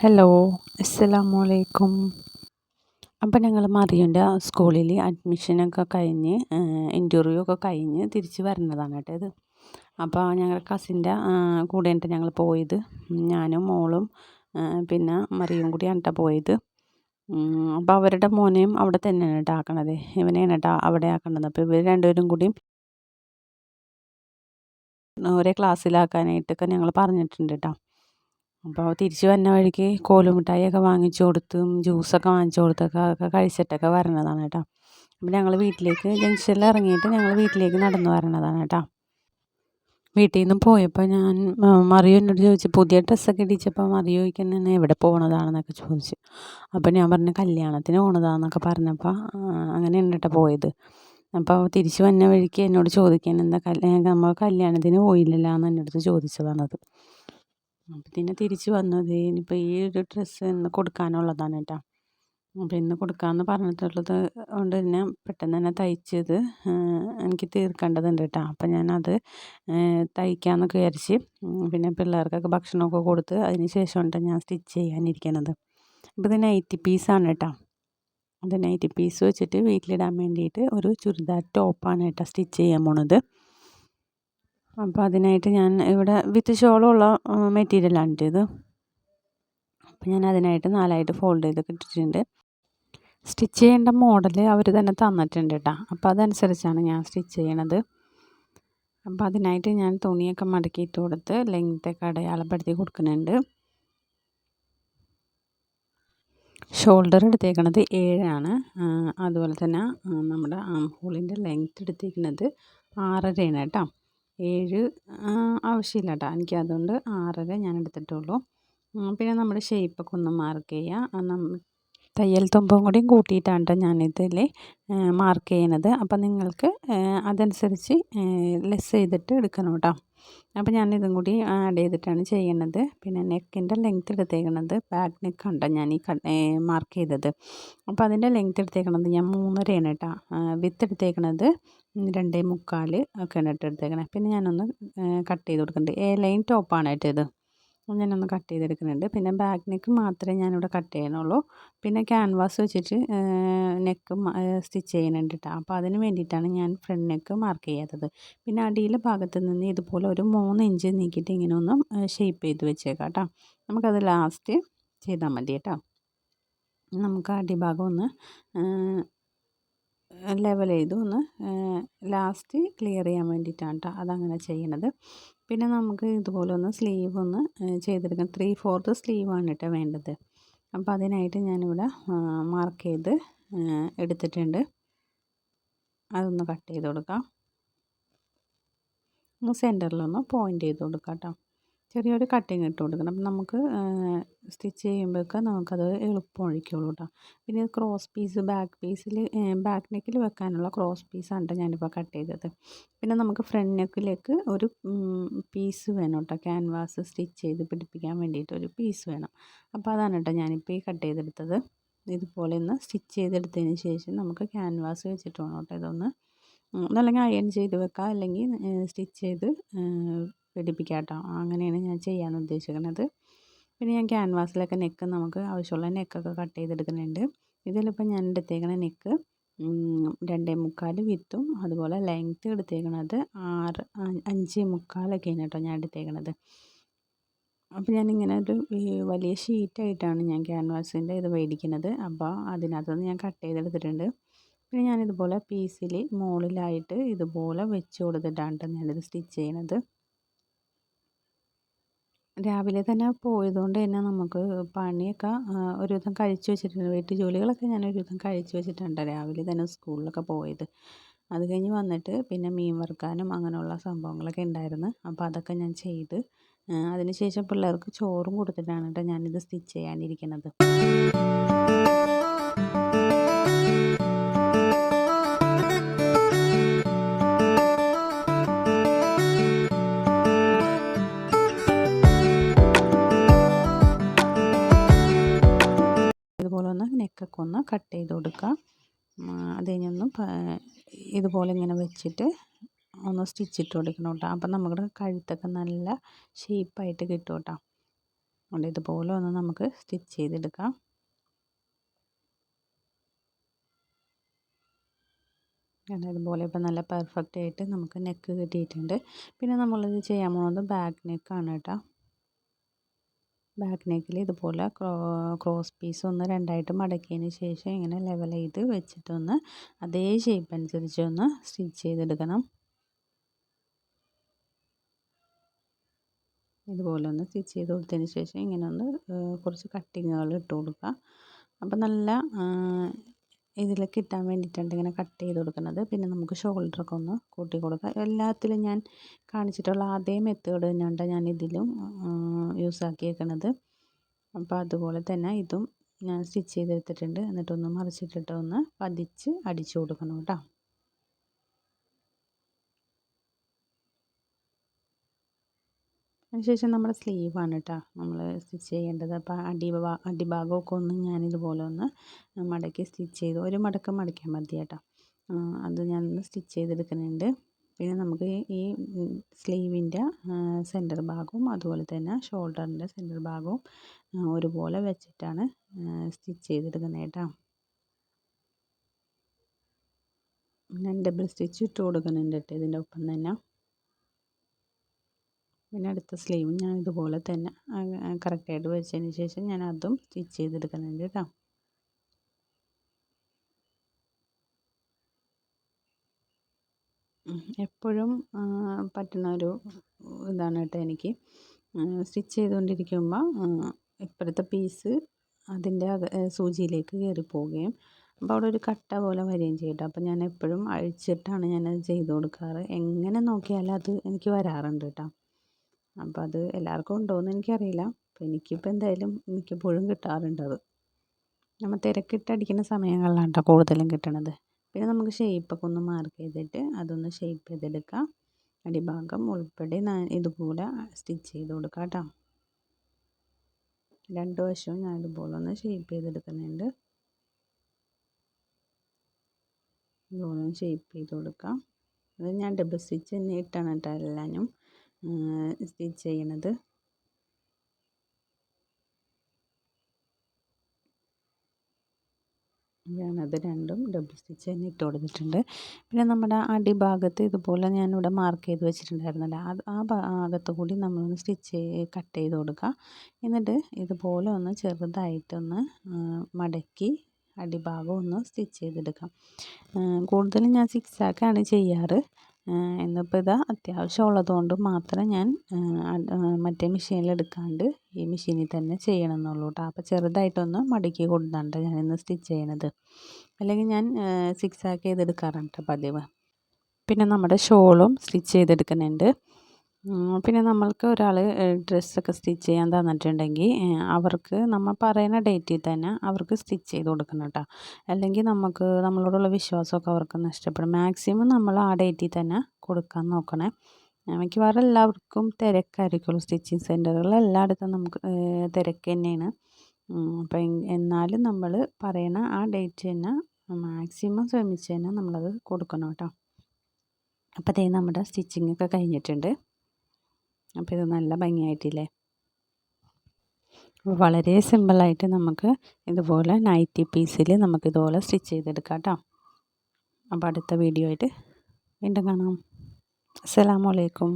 Hello അസ്സലാമു അലൈക്കും അപ്പോൾ ഞങ്ങൾ മറിയുന്റെ സ്കൂളിൽ അഡ്മിഷനൊക്കെ കഴിഞ്ഞ് ഇന്റർവ്യൂ ഒക്കെ കഴിഞ്ഞ് തിരിച്ച് വരുന്നതാണ് കേട്ടോ ഇത്. അപ്പോൾ ഞങ്ങളുടെ കസിന്റെ കൂടെയാണ് ഞങ്ങൾ പോയത്. ഞാനും മോളും പിന്നെ മറിയും കൂടിയാണ് കേട്ടോ പോയത് അപ്പോൾ അവരുടെ മോനെയും അവിടെ തന്നെയാണ് കേട്ടോ ആക്കണത്. ഇവനെയാണ് കേട്ടോ അവിടെ ആക്കണത്. അപ്പോൾ ഇവർ രണ്ടുപേരും കൂടിയും ഒരേ ക്ലാസ്സിലാക്കാനായിട്ടൊക്കെ ഞങ്ങൾ പറഞ്ഞിട്ടുണ്ട് കേട്ടോ. അപ്പോൾ തിരിച്ച് വരുന്ന വഴിക്ക് കോലുമിഠായിയൊക്കെ വാങ്ങിച്ചു കൊടുത്തും ജ്യൂസൊക്കെ വാങ്ങിച്ചു കൊടുത്തൊക്കെ അതൊക്കെ കഴിച്ചിട്ടൊക്കെ വരണതാണ് കേട്ടോ. അപ്പോൾ ഞങ്ങൾ വീട്ടിലേക്ക് ജംഗ്ഷനിൽ ഇറങ്ങിയിട്ട് ഞങ്ങൾ വീട്ടിലേക്ക് നടന്നു വരണതാണ് കേട്ടോ. വീട്ടിൽ നിന്ന് പോയപ്പോൾ ഞാൻ മറിയോ എന്നോട് ചോദിച്ചു പുതിയ ഡ്രസ്സൊക്കെ ഇടിച്ചപ്പോൾ മറിയോ ചോദിക്കുന്നത് എവിടെ പോകണതാണെന്നൊക്കെ ചോദിച്ചു. അപ്പോൾ ഞാൻ പറഞ്ഞു കല്യാണത്തിന് പോകണതാണെന്നൊക്കെ പറഞ്ഞപ്പോൾ അങ്ങനെയാണ് കേട്ടോ പോയത്. അപ്പോൾ തിരിച്ച് വന്ന വഴിക്ക് എന്നോട് ചോദിക്കാൻ എന്താ കല്യാണം നമ്മൾ കല്യാണത്തിന് പോയില്ലല്ലോ എന്ന് എന്റെ അടുത്ത് ചോദിച്ചതാണത്. അപ്പോൾ പിന്നെ തിരിച്ച് വന്നത് ഇനിയിപ്പോൾ ഈ ഒരു ഡ്രസ്സ് ഇന്ന് കൊടുക്കാനുള്ളതാണ് കേട്ടോ അപ്പോൾ ഇന്ന് കൊടുക്കാമെന്ന് പറഞ്ഞിട്ടുള്ളത് കൊണ്ട് തന്നെ പെട്ടെന്ന് തന്നെ തയ്ച്ചത് എനിക്ക് തീർക്കേണ്ടതുണ്ട് കേട്ടോ അപ്പം ഞാനത് തയ്ക്കാമെന്നൊക്കെ വിചാരിച്ച് പിന്നെ പിള്ളേർക്കൊക്കെ ഭക്ഷണമൊക്കെ കൊടുത്ത് അതിന് ശേഷമാണ് ഞാൻ സ്റ്റിച്ച് ചെയ്യാനിരിക്കണത്. അപ്പോൾ ഇത് നൈറ്റി പീസാണ് കേട്ടോ അത് നൈറ്റി പീസ് വെച്ചിട്ട് വീട്ടിലിടാൻ വേണ്ടിയിട്ട് ഒരു ചുരിദാർ ടോപ്പാണ് കേട്ടോ സ്റ്റിച്ച് ചെയ്യാൻ പോണത്. അപ്പോൾ അതിനായിട്ട് ഞാൻ ഇവിടെ വിത്ത് ഷോളുള്ള മെറ്റീരിയലാണ് ഇത് അപ്പോൾ ഞാൻ അതിനായിട്ട് നാലായിട്ട് ഫോൾഡ് ചെയ്തൊക്കെ ഇട്ടിട്ടുണ്ട്. സ്റ്റിച്ച് ചെയ്യേണ്ട മോഡൽ അവർ തന്നെ തന്നിട്ടുണ്ട് കേട്ടോ അപ്പോൾ അതനുസരിച്ചാണ് ഞാൻ സ്റ്റിച്ച് ചെയ്യണത്. അപ്പോൾ അതിനായിട്ട് ഞാൻ തുണിയൊക്കെ മടക്കിയിട്ട് കൊടുത്ത് ലെങ്ത്തൊക്കെ അടയാളപ്പെടുത്തി കൊടുക്കുന്നുണ്ട്. ഷോൾഡർ എടുത്തേക്കണത് ഏഴാണ്. അതുപോലെ തന്നെ നമ്മുടെ ആം ഹോളിന്റെ ലെങ്ത്ത് എടുത്തേക്കുന്നത് ആറരയാണ് കേട്ടോ ഏഴ് ആവശ്യമില്ല കേട്ടോ എനിക്ക് അതുകൊണ്ട് ആറര ഞാൻ എടുത്തിട്ടുള്ളൂ പിന്നെ നമ്മുടെ ഷേപ്പൊക്കെ ഒന്ന് മാർക്ക് ചെയ്യുക തയ്യൽ തുമ്പും കൂടിയും കൂട്ടിയിട്ടാണ് കേട്ടോ ഞാനിതിൽ മാർക്ക് ചെയ്യണത്. അപ്പം നിങ്ങൾക്ക് അതനുസരിച്ച് ലെസ് ചെയ്തിട്ട് എടുക്കണം കേട്ടോ അപ്പോൾ ഞാനിതും കൂടി ആഡ് ചെയ്തിട്ടാണ് ചെയ്യണത്. പിന്നെ നെക്കിന്റെ ലെങ്ത്ത് എടുത്തേക്കണത്. ബാക്ക് നെക്കാണ് ഞാൻ ഈ മാർക്ക് ചെയ്തത്. അപ്പോൾ അതിന്റെ ലെങ്ത് എടുത്തേക്കണത് ഞാൻ മൂന്നരയാണ് കേട്ടോ. വിത്ത് എടുത്തേക്കണത് രണ്ടേ മുക്കാൽ ഒക്കെയാണ് ഇട്ട് എടുത്തേക്കണത് പിന്നെ ഞാനൊന്ന് കട്ട് ചെയ്ത് കൊടുക്കുന്നുണ്ട് എ ലൈൻ ടോപ്പാണ് കേട്ടോ ഇത്. ഞാനൊന്ന് കട്ട് ചെയ്തെടുക്കുന്നുണ്ട്. പിന്നെ ബാക്ക് നെക്ക് മാത്രമേ ഞാനിവിടെ കട്ട് ചെയ്യണുള്ളൂ. പിന്നെ ക്യാൻവാസ് വെച്ചിട്ട് നെക്ക് സ്റ്റിച്ച് ചെയ്യുന്നുണ്ട് കേട്ടോ അപ്പോൾ അതിന് വേണ്ടിയിട്ടാണ് ഞാൻ ഫ്രണ്ട് നെക്ക് മാർക്ക് ചെയ്യാത്തത്. പിന്നെ അടിയിലെ ഭാഗത്ത് നിന്ന് ഇതുപോലെ ഒരു മൂന്ന് ഇഞ്ച് നീക്കിയിട്ട് ഇങ്ങനെ ഒന്ന് ഷേപ്പ് ചെയ്ത് വെച്ചേക്കാം കേട്ടോ നമുക്കത് ലാസ്റ്റ് ചെയ്താൽ മതി കേട്ടോ നമുക്ക് അടിഭാഗം ഒന്ന് ലെവൽ ചെയ്തു ഒന്ന് ലാസ്റ്റ് ക്ലിയർ ചെയ്യാൻ വേണ്ടിയിട്ടാണ് കേട്ടോ അതങ്ങനെ ചെയ്യണത്. പിന്നെ നമുക്ക് ഇതുപോലെ ഒന്ന് സ്ലീവ് ഒന്ന് ചെയ്തെടുക്കാം. ത്രീ ഫോർത്ത് സ്ലീവാണ് കേട്ടോ വേണ്ടത്. അപ്പോൾ അതിനായിട്ട് ഞാനിവിടെ മാർക്ക് ചെയ്ത് എടുത്തിട്ടുണ്ട്. അതൊന്ന് കട്ട് ചെയ്ത് കൊടുക്കാം. ഒന്ന് സെന്ററിലൊന്ന് പോയിന്റ് ചെയ്ത് കൊടുക്കാം കേട്ടോ ചെറിയൊരു കട്ടിങ് ഇട്ട് കൊടുക്കണം. അപ്പം നമുക്ക് സ്റ്റിച്ച് ചെയ്യുമ്പോഴൊക്കെ നമുക്കത് എളുപ്പം ഒഴിക്കുള്ളൂ കേട്ടോ പിന്നെ ക്രോസ് പീസ് ബാക്ക് പീസിൽ ബാക്ക് നെക്കിൽ വെക്കാനുള്ള ക്രോസ് പീസാണ് ഞാനിപ്പോൾ കട്ട് ചെയ്തത്. പിന്നെ നമുക്ക് ഫ്രണ്ട് നെക്കിലേക്ക് ഒരു പീസ് വേണം കേട്ടോ ക്യാൻവാസ് സ്റ്റിച്ച് ചെയ്ത് പിടിപ്പിക്കാൻ വേണ്ടിയിട്ട് ഒരു പീസ് വേണം. അപ്പോൾ അതാണ് കേട്ടോ ഞാനിപ്പോൾ ഈ കട്ട് ചെയ്തെടുത്തത്. ഇതുപോലെ ഒന്ന് സ്റ്റിച്ച് ചെയ്തെടുത്തതിന് ശേഷം നമുക്ക് ക്യാൻവാസ് വെച്ചിട്ട് വേണം കേട്ടോ ഇതൊന്ന് ഒന്നല്ലെങ്കിൽ അയൺ ചെയ്ത് വെക്കാം. അല്ലെങ്കിൽ സ്റ്റിച്ച് ചെയ്ത് പിടിപ്പിക്കാം കേട്ടോ അങ്ങനെയാണ് ഞാൻ ചെയ്യാൻ ഉദ്ദേശിക്കുന്നത് പിന്നെ ഞാൻ ക്യാൻവാസിലൊക്കെ നെക്ക് നമുക്ക് ആവശ്യമുള്ള നെക്കൊക്കെ കട്ട് ചെയ്തെടുക്കുന്നുണ്ട്. ഇതിലിപ്പോൾ ഞാൻ എടുത്തേക്കണ നെക്ക് രണ്ടേ മുക്കാൽ വിത്തും അതുപോലെ ലെങ്ത്ത് എടുത്തേക്കണത് ആറ് അഞ്ച് മുക്കാലൊക്കെയാണ് കേട്ടോ ഞാൻ എടുത്തേക്കണത്. അപ്പോൾ ഞാനിങ്ങനെ ഒരു വലിയ ഷീറ്റായിട്ടാണ് ഞാൻ ക്യാൻവാസിന്റെ ഇത് മേടിക്കുന്നത്. അപ്പോൾ അതിനകത്തുനിന്ന് ഞാൻ കട്ട് ചെയ്തെടുത്തിട്ടുണ്ട്. പിന്നെ ഞാനിതുപോലെ പീസിൽ മുകളിലായിട്ട് ഇതുപോലെ വെച്ച് കൊടുത്തിട്ടാണ് ഞാനിത് സ്റ്റിച്ച് ചെയ്യണത്. രാവിലെ തന്നെ പോയതുകൊണ്ട് തന്നെ നമുക്ക് പണിയൊക്കെ ഒരുവിധം കഴിച്ചു വെച്ചിട്ടുണ്ട്. വീട്ടു ജോലികളൊക്കെ ഞാൻ ഒരുവിധം കഴിച്ചു വെച്ചിട്ടുണ്ട് രാവിലെ തന്നെ സ്കൂളിലൊക്കെ പോയത്. അത് കഴിഞ്ഞ് വന്നിട്ട് പിന്നെ മീൻ വറുക്കാനും അങ്ങനെയുള്ള സംഭവങ്ങളൊക്കെ ഉണ്ടായിരുന്നു. അപ്പോൾ അതൊക്കെ ഞാൻ ചെയ്ത് അതിനുശേഷം പിള്ളേർക്ക് ചോറും കൊടുത്തിട്ടാണ് കേട്ടോ ഞാനിത് സ്റ്റിച്ച് ചെയ്യാനിരിക്കുന്നത്. നെക്കൊക്കെ ഒന്ന് കട്ട് ചെയ്ത് കൊടുക്കുക അത് കഴിഞ്ഞൊന്ന് ഇതുപോലെ ഇങ്ങനെ വെച്ചിട്ട് ഒന്ന് സ്റ്റിച്ച് ഇട്ട് കൊടുക്കണം കേട്ടോ. അപ്പം നമ്മുടെ കഴുത്തൊക്കെ നല്ല ഷേപ്പായിട്ട് കിട്ടും കേട്ടോ. അതുകൊണ്ട് ഇതുപോലെ ഒന്ന് നമുക്ക് സ്റ്റിച്ച് ചെയ്തെടുക്കാം. ഇതുപോലെ ഇപ്പം നല്ല പെർഫെക്റ്റ് ആയിട്ട് നമുക്ക് നെക്ക് കിട്ടിയിട്ടുണ്ട്. പിന്നെ നമ്മളിത് ചെയ്യാൻ പോകുന്നത് ബാക്ക് നെക്കാണ് കേട്ടോ. ബാക്ക് നെക്കിൽ ഇതുപോലെ ക്രോസ് പീസ് ഒന്ന് രണ്ടായിട്ട് മടക്കിയതിന് ശേഷം ഇങ്ങനെ ലെവൽ ചെയ്ത് വെച്ചിട്ടൊന്ന് അതേ ഷേപ്പ് അനുസരിച്ച് ഒന്ന് സ്റ്റിച്ച് ചെയ്തെടുക്കണം. ഇതുപോലെ ഒന്ന് സ്റ്റിച്ച് ചെയ്ത് കൊടുത്തതിന് ശേഷം ഇങ്ങനെ ഒന്ന് കുറച്ച് കട്ടിങ്ങുകൾ ഇട്ട് കൊടുക്കുക. അപ്പോൾ നല്ല ഇതിൽ കിട്ടാൻ വേണ്ടിയിട്ടാണ് ഇങ്ങനെ കട്ട് ചെയ്ത് കൊടുക്കുന്നത്. പിന്നെ നമുക്ക് ഷോൾഡറൊക്കെ ഒന്ന് കൂട്ടി കൊടുക്കുക എല്ലാത്തിലും ഞാൻ കാണിച്ചിട്ടുള്ള അതേ മെത്തേഡ് തന്നെയാണ് ഞാൻ ഇതിലും യൂസ് ആക്കിയേക്കണത്. അപ്പോൾ അതുപോലെ തന്നെ ഇതും ഞാൻ സ്റ്റിച്ച് ചെയ്തെടുത്തിട്ടുണ്ട്. എന്നിട്ടൊന്ന് മറിച്ചിട്ടിട്ട് ഒന്ന് പതിച്ച് അടിച്ചു കൊടുക്കണം കേട്ടോ. അതിനുശേഷം നമ്മുടെ സ്ലീവാണ് കേട്ടോ നമ്മൾ സ്റ്റിച്ച് ചെയ്യേണ്ടത്. അപ്പോൾ അടിഭാ അടിഭാഗമൊക്കെ ഒന്ന് ഞാനിതുപോലെ ഒന്ന് മടക്കി സ്റ്റിച്ച് ചെയ്തു. ഒരു മടക്കം മടക്കിയാൽ മതി കേട്ടോ അത് ഞാനൊന്ന് സ്റ്റിച്ച് ചെയ്തെടുക്കുന്നുണ്ട്. പിന്നെ നമുക്ക് ഈ സ്ലീവിന്റെ സെന്റർ ഭാഗവും അതുപോലെ തന്നെ ഷോൾഡറിന്റെ സെന്റർ ഭാഗവും ഒരുപോലെ വെച്ചിട്ടാണ് സ്റ്റിച്ച് ചെയ്തെടുക്കുന്നത് കേട്ടോ. ഞാൻ ഡബിൾ സ്റ്റിച്ച് ഇട്ട് കൊടുക്കുന്നുണ്ട് കേട്ടോ ഇതിന്റെ ഒപ്പം തന്നെ. പിന്നെ അടുത്ത സ്ലീവും ഞാൻ ഇതുപോലെ തന്നെ കറക്റ്റായിട്ട് വെച്ചതിന് ശേഷം ഞാൻ അതും സ്റ്റിച്ച് ചെയ്തെടുക്കുന്നുണ്ട് കേട്ടോ. എപ്പോഴും പറ്റുന്ന ഒരു ഇതാണ് കേട്ടോ എനിക്ക്. സ്റ്റിച്ച് ചെയ്തുകൊണ്ടിരിക്കുമ്പോൾ ഇപ്പോഴത്തെ പീസ് അതിന്റെ സൂചിയിലേക്ക് കയറി പോവുകയും അപ്പോൾ അവിടെ ഒരു കട്ട പോലെ വരികയും ചെയ്യും അപ്പോൾ ഞാൻ എപ്പോഴും അഴിച്ചിട്ടാണ് ഞാനത് ചെയ്ത് കൊടുക്കാറ്. എങ്ങനെ നോക്കിയാലും അത് എനിക്ക് വരാറുണ്ട് കേട്ടോ. അപ്പോൾ അത് എല്ലാവർക്കും ഉണ്ടോയെന്ന് എനിക്കറിയില്ല. അപ്പോൾ എനിക്കിപ്പോൾ എന്തായാലും മിക്കപ്പോഴും കിട്ടാറുണ്ട് അത്. നമ്മൾ തിരക്കിട്ട് അടിക്കുന്ന സമയങ്ങളിലാണ് കേട്ടോ കൂടുതലും കിട്ടണത്. പിന്നെ നമുക്ക് ഷേപ്പൊക്കെ ഒന്ന് മാർക്ക് ചെയ്തിട്ട് അതൊന്ന് ഷേപ്പ് ചെയ്തെടുക്കാം. അടിഭാഗം ഉൾപ്പെടെ ഇതുപോലെ സ്റ്റിച്ച് ചെയ്ത് കൊടുക്കാം കേട്ടോ രണ്ട് വശവും ഞാൻ ഇതുപോലെ ഒന്ന് ഷേപ്പ് ചെയ്തെടുക്കുന്നുണ്ട്. ഇതുപോലെ ഷേപ്പ് ചെയ്ത് കൊടുക്കാം. അത് ഞാൻ ഡബിൾ സ്റ്റിച്ച് തന്നെ ഇട്ടാണ് കേട്ടോ എല്ലാനും. സ്റ്റിച്ച് ചെയ്യണത്. ഞാനത് രണ്ടും ഡബിൾ സ്റ്റിച്ച് തന്നെ ഇട്ട് കൊടുത്തിട്ടുണ്ട് പിന്നെ നമ്മുടെ അടിഭാഗത്ത് ഇതുപോലെ ഞാനിവിടെ മാർക്ക് ചെയ്ത് വെച്ചിട്ടുണ്ടായിരുന്നല്ലോ. അത് ആ ഭാഗത്ത് കൂടി നമ്മളൊന്ന് സ്റ്റിച്ച് കട്ട് ചെയ്ത് കൊടുക്കുക എന്നിട്ട് ഇതുപോലെ ഒന്ന് ചെറുതായിട്ടൊന്ന് മടക്കി അടിഭാഗം ഒന്ന് സ്റ്റിച്ച് ചെയ്തെടുക്കാം. കൂടുതലും ഞാൻ സിക്സാക്കാണ് ചെയ്യാറ്. ഇന്നിപ്പോൾ ഇതാ അത്യാവശ്യം ഉള്ളതുകൊണ്ട് മാത്രം ഞാൻ മറ്റേ മെഷീനിൽ എടുക്കാണ്ട് ഈ മെഷീനിൽ തന്നെ ചെയ്യണം എന്നുള്ളൂ കേട്ടോ അപ്പോൾ ചെറുതായിട്ടൊന്ന് മടക്കി കൊടുത്താണ്ട് ഞാനിന്ന് സ്റ്റിച്ച് ചെയ്യണത്. അല്ലെങ്കിൽ ഞാൻ സിക്സ് ആക്ക് ചെയ്തെടുക്കാറുണ്ട് പതിവ്. പിന്നെ നമ്മുടെ ഷോളും സ്റ്റിച്ച് ചെയ്തെടുക്കുന്നുണ്ട്. പിന്നെ നമ്മൾക്ക് ഒരാൾ ഡ്രസ്സൊക്കെ സ്റ്റിച്ച് ചെയ്യാൻ തന്നിട്ടുണ്ടെങ്കിൽ അവർക്ക് നമ്മൾ പറയുന്ന ഡേറ്റിൽ തന്നെ അവർക്ക് സ്റ്റിച്ച് ചെയ്ത് കൊടുക്കണം കേട്ടോ. അല്ലെങ്കിൽ നമുക്ക് നമ്മളോടുള്ള വിശ്വാസമൊക്കെ അവർക്ക് നഷ്ടപ്പെടും. മാക്സിമം നമ്മൾ ആ ഡേറ്റിൽ തന്നെ കൊടുക്കാൻ നോക്കണേ. മിക്കവാറും എല്ലാവർക്കും തിരക്കായിരിക്കുമല്ലോ സ്റ്റിച്ചിങ് സെന്ററുകൾ എല്ലായിടത്തും നമുക്ക് തിരക്ക് തന്നെയാണ്. അപ്പം എന്നാലും നമ്മൾ പറയുന്ന ആ ഡേറ്റ് തന്നെ മാക്സിമം ശ്രമിച്ച് തന്നെ നമ്മളത് കൊടുക്കണം കേട്ടോ. അപ്പോൾ അതേ നമ്മുടെ സ്റ്റിച്ചിങ് ഒക്കെ കഴിഞ്ഞിട്ടുണ്ട്. അപ്പോൾ ഇത് നല്ല ഭംഗിയായിട്ടില്ലേ? വളരെ സിമ്പിളായിട്ട് നമുക്ക് ഇതുപോലെ നൈറ്റി പീസിൽ നമുക്ക് ഇതുപോലെ സ്റ്റിച്ച് ചെയ്തെടുക്കാം കേട്ടോ അപ്പോൾ അടുത്ത വീഡിയോ ആയിട്ട് വീണ്ടും കാണാം. അസ്സലാമലൈക്കും